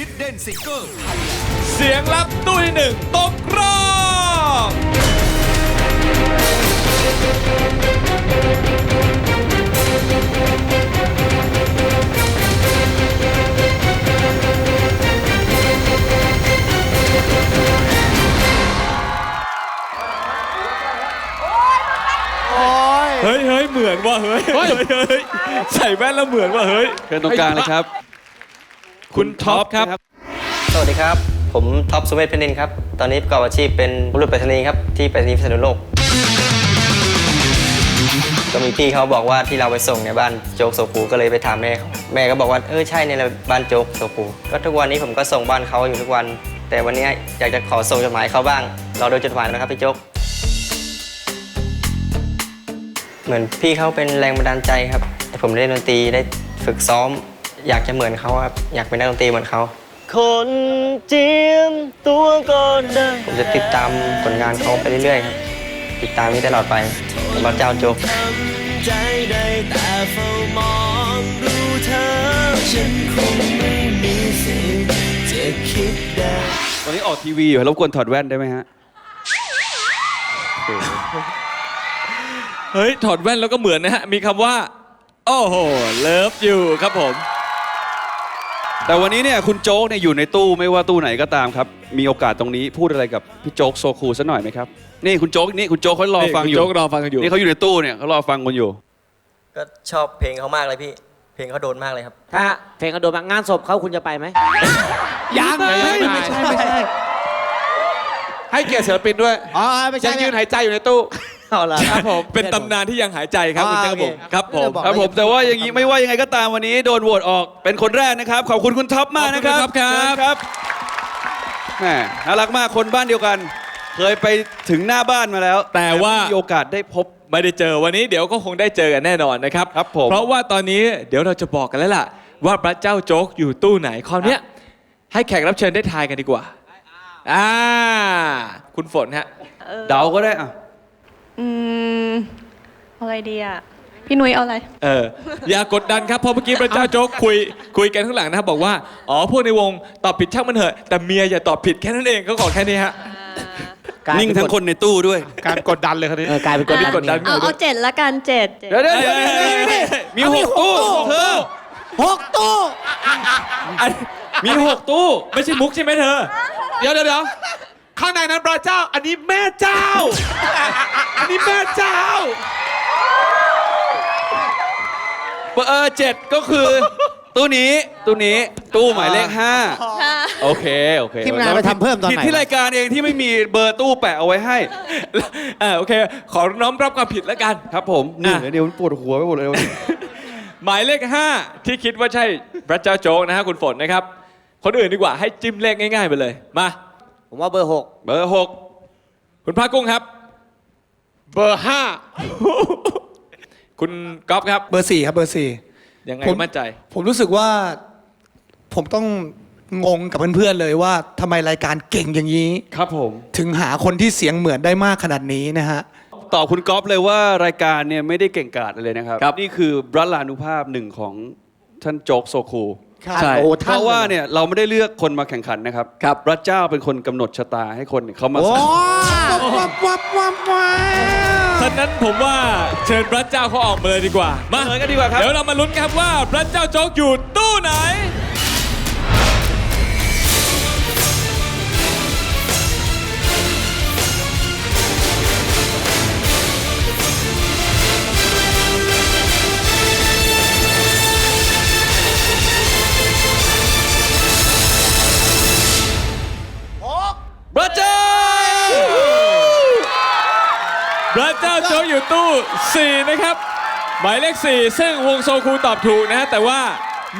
Hidden Singer เสียงลับตู้ที่หนึ่งตกรอบเฮ้ยเฮ้ยเหมือนว่ะเฮ้ยเฮ้ยเฮ้ยใส่แว่นแล้วเหมือนว่ะเฮ้ยเชิญตรงกลางเลยครับ คุณท็อปครับ สวัสดีครับ ผมท็อปสุเมธเพนินครับ ตอนนี้ประกอบอาชีพเป็นบุรุษไปรษณีย์ครับ ที่ไปรษณีย์พิษณุโลก ก็มีพี่เขาบอกว่าที่เราไปส่งในบ้านโจ๊กโซคูก็เลยไปถามแม่เขาแม่ก็บอกว่าเออใช่ในยบ้านโจ๊กโซคูก็ทุกวันนี้ผมก็ส่งบ้านเขาอยู่ทุกวัน แต่วันนี้อยากจะขอส่งจดหมายเขาบ้างรอดูจดหมายนะครับพี่โจ๊ก เหมือนพี่เขาเป็นแรงบันดาลใจครับแต่ผมเล่นดนตรีได้ฝึกซ้อม อยากจะเหมือนเขาครับอยากเป็นนักดนตรีเหมือนเขา คนเจียมตัวก่อนได้ผมจะติดตามผลงานเขาไปเรื่อยๆครับติดตามนี้ตลอดไปสำหรับเจ้าโจ๊กใจได้แต่เฝ้ามองดูเธอ ฉันคงไม่มีสิทธิ์จะคิดได้วันนี้ออกทีวีอยู่รบกวนถอดแว่นได้ไหมฮะ เฮ้ย ถอดแว่นแล้วก็เหมือนนะฮะ มีคำว่า โอ้โห เลิฟอยู่ครับผม แต่วันนี้เนี่ยคุณโจ๊กเนี่ยอยู่ในตู้ไม่ว่าตู้ไหนก็ตามครับ มีโอกาสตรงนี้พูดอะไรกับพี่โจ๊กโซคูสักหน่อยไหมครับ นี่คุณโจ๊กนี่คุณโจ๊กเขารอฟังอยู่ นี่คุณโจ๊กรอฟังกันอยู่ นี่เขาอยู่ในตู้เนี่ยเขารอฟังคุณอยู่ ก็ชอบเพลงเขามากเลยพี่ เพลงเขาโดนมากเลยครับถ้าเพลงกระโดดมางานศพเขาคุณจะไปไหมยังไม่ไม่ใช่ไม่ใช่ให้เกียรติศิลปินด้วยอ๋อไม่ใช่ยังยืนหายใจอยู่ในตู้ เอาละครับผม เป็นตำนานที่ยังหายใจครับคุณอ่าเจ้าผมโอเคครับผมบอกครับผม แต่ว่าอย่างนี้ไม่ว่ายังไงก็ตามวันนี้โดนโหวตออกเป็นคนแรกนะครับ ขอบคุณคุณท็อปมากนะครับขอบคุณครับเชิญครับแหมน่ารักมากคนบ้านเดียวกัน เคยไปถึงหน้าบ้านมาแล้ว แต่ว่าไม่มีโอกาสได้พบไม่ได้เจอวันนี้เดี๋ยวก็คงได้เจอกันแน่นอนนะครับครับผมเพราะว่าตอนนี้เดี๋ยวเราจะบอกกันแล้วล่ะ ว่าพระเจ้าโจ๊กอยู่ตู้ไหนคราวเนี้ยให้แขกรับเชิญได้ทายกันดีกว่าอ่าคุณฝนฮะเดาก็ได้อะ อืมเอาอะไรดีอะ พี่นุ้ยเอาอะไร เอออย่ากดดันครับเพราะเมื่อกี้พระเจ้าโจ๊กคุยคุยกันข้างหลังนะครับบอกว่าอ๋อพวกในวงตอบผิดช่างมันเถอะแต่เมียอย่าตอบผิดแค่นั้นเองเขาขอแค่นี้ฮะ กลายเป็นิ่งทั้งคนในตู้ด้วย การกดดันเลยคนนี้เออกลายเป็นคนที่กดดัน เอาเอาเจ็ดละกันเจ็ดเจ็ดเดี๋ยวเดี๋ยวเดี๋ยวเดี๋ยวเดี๋ยวมีหกตู้เธอหกตู้อันมีหกตู้ไม่ใช่มุกใช่ไหมเธอ เดี๋ยวเดี๋ยวเดี๋ยว ข้างในนั้นพระเจ้า อันนี้แม่เจ้า อันนี้แม่เจ้าเออเจ็ดก็คือ ตู้นี้ตู้นี้ตู้หมายเลขห้าโอเคโอเคทีมงานไปทำเพิ่มตอนผิดไหนที่รายการเองที่ไม่มีเบอร์ตู้แปะเอาไว้ให้เออโอเค ขอน้อมรับความผิดแล้วกันครับผมนี่อะ เดี๋ยวมันปวดหัวไปหมดเลยหมายเลข 5 ที่คิดว่าใช่พระเจ้าโจ๊กนะฮะคุณฝนนะครับ คนอื่นดีกว่าให้จิ้มเลขง่ายๆไปเลย มา ผมว่าเบอร์หกเบอร์หกคุณพระกุ้งครับ เบอร์ห้าคุณก๊อฟครับเบอร์สี่ครับเบอร์สี่ ยังไงผม มั่นใจ ผมรู้สึกว่าผมต้องงงกับเพื่อนๆเลยว่าทำไมรายการเก่งอย่างนี้ ครับผม ถึงหาคนที่เสียงเหมือนได้มากขนาดนี้นะฮะ ตอบคุณก๊อฟเลยว่ารายการเนี่ยไม่ได้เก่งกาจเลยนะครับ ครับ นี่คือบรัลานุภาพหนึ่งของ ท่านโจ๊กโซคูใช่โอ้เพท่านราะว่าเนี่ยเราไม่ได้เลือกคนมาแข่งขันนะครับ ครับ พระเจ้าเป็นคนกำหนดชะตาให้คนเขามาโอ้วับวับวับวับ ฉะนั้นผมว่าเชิญพระเจ้าเขาออกมาเลยดีกว่า มาเลยกันดีกว่าครับ เดี๋ยวเรามาลุ้นครับว่าพระเจ้าโจ๊กอยู่ตู้ไหน เจ้าโจ๊กอยู่ตู้ 4 นะครับ หมายเลข 4 ซึ่งวงโซคูตอบถูกนะฮะ แต่ว่า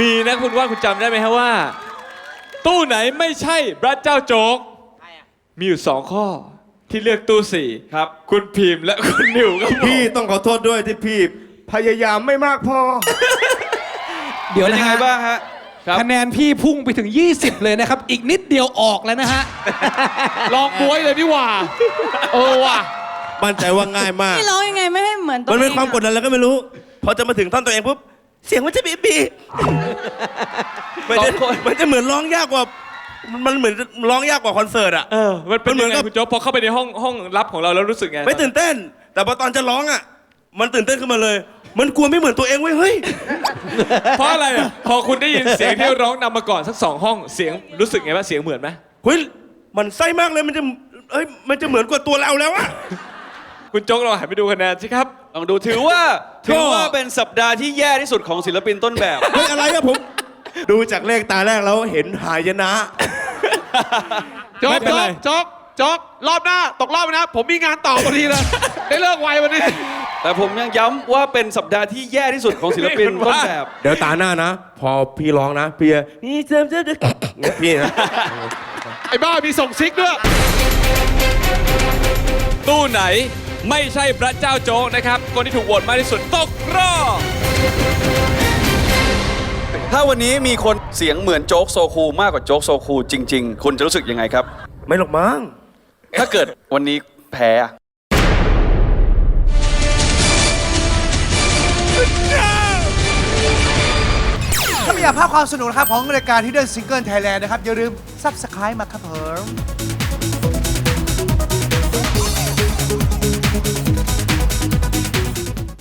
มีนะคุณว่าคุณจำได้ไหมฮะว่า ตู้ไหนไม่ใช่พระเจ้าโจ๊ก มีอยู่ 2 ข้อที่เลือกตู้ 4 ครับ คุณพิมพ์และคุณนิวครับผมพี่ต้องขอโทษด้วยที่พี่พยายามไม่มากพอ เดี๋ยวเป็นนะยังไงฮะบ้างฮะครับคะแนนพี่พุ่งไปถึง 20 เลยนะครับ อีกนิดเดียวออกแล้วนะฮะ ลองบวยเลยดีกว่า เออว่ะ มั่นใจว่าง่ายมากพี่ร้องยังไงไม่ให้เหมือนตัวมันเป็นองความกดดันแล้วก็ไม่รู้ พอจะมาถึงท่อนตัวเองปุ๊บ เสียงมันจะบีบีมันจะมันจะเหมือนร้องยากกว่า มันมันเหมือนร้องยากกว่าคอนเสิร์ตอะเออ มันเป็นมันเหมืยัองนไงกับคุณโจ๊กพอเข้าไปในห้องห้องลับของเราแล้วรู้สึกไงไม่ตื่นเต้น แต่พอตอนจะร้องอะมันตื่นเต้นขึ้นมาเลย มันกลัวไม่เหมือนตัวเองเว้ยเฮ้ย เพราะอะไรอะพอคุณได้ยินเสียงที่ร้องนำมาก่อนสักสองห้อง เสียงรู้สึกไงว่าเสียงเหมือนไหมเฮ้ย มันไส้มากเลย มันจะเอ้ย มันจะเหมือนกว่าตัวเราแล้วอะ คุณโจ๊กลองหันไปดูคะแนนสิครับ ลองดูถือว่าถือว่าเป็นสัปดาห์ที่แย่ที่สุดของศิลปินต้นแบบเฮ้ยอะไรอะผม ดูจากเลขตาแรกแล้วเห็นหายนะ โจ๊ไม่กเป็นโจ๊ไร กโจ๊กโจ๊กรอบหน้า ตกรอบนะ ผมมีงานต่อพอดีเลย ได้เลิกไววันนี้ แต่ผมยังย้ำว่าเป็นสัปดาห์ที่แย่ที่สุดของศิลปินต้นแบบ เดี๋ยวตาหน้านะ พอพี่ร้องนะ พี่จะนี่เจมเจมพี่นะ ไอ้บ้ามีส่งซิกด้วย ตู้ไหน ไม่ใช่พระเจ้าโจ๊กนะครับ คนที่ถูกโหวตมากที่สุดตกรอบถ้าวันนี้มีคนเสียงเหมือนโจ๊กโซคูมากกว่าโจ๊กโซคูจริง ๆ คุณจะรู้สึกยังไงครับ ไม่หรอกมั้ง ถ้าเกิดวันนี้แพ้อะถ้าไม่อยากพลาดความสนุกนะครับของรายการที่เดินซิงเกิลไทยแลนด์นะครับ อย่าลืม Subscribe มาครับผม